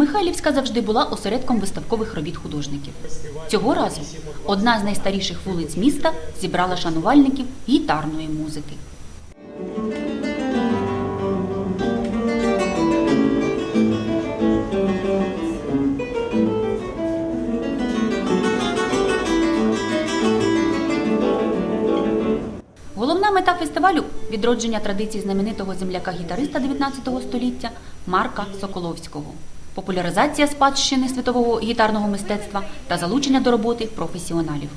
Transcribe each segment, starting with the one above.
Михайлівська завжди була осередком виставкових робіт художників. Цього разу одна з найстаріших вулиць міста зібрала шанувальників гітарної музики. Головна мета фестивалю відродження традицій знаменитого земляка-гітариста 19 століття Марка Соколовського, популяризація спадщини світового гітарного мистецтва та залучення до роботи професіоналів.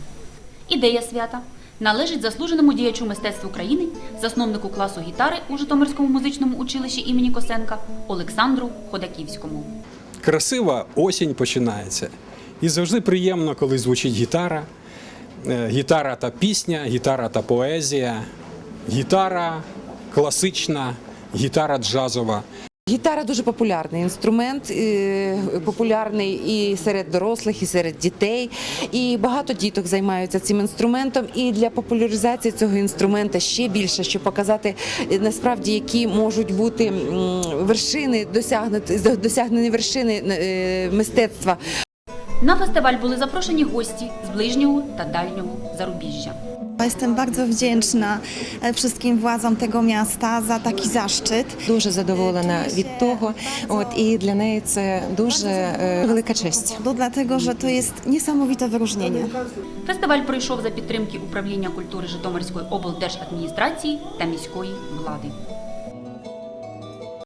Ідея свята належить заслуженому діячу мистецтв України, засновнику класу гітари у Житомирському музичному училищі імені Косенка Олександру Ходаківському. красива осінь починається. І завжди приємно, коли звучить гітара. Е, Гітара та пісня, гітара та поезія, гітара класична, гітара джазова. Гітара дуже популярний інструмент, е, популярний і серед дорослих, і серед дітей. І багато діток займаються цим інструментом. І для популяризації цього інструмента ще більше, щоб показати е, насправді, які можуть бути вершини досягнені вершини е, мистецтва. На фестиваль були запрошені гості з ближнього та дальнього зарубіжжя. Jestem bardzo wdzięczna e, wszystkim władzom tego miasta za taki zaszczyt. дуже задоволена від того. От і для неї це дуже е, велика честь. To dlatego, że to jest niesamowite wyróżnienie. Фестиваль пройшов за підтримки управління культури Житомирської облдержадміністрації та міської влади.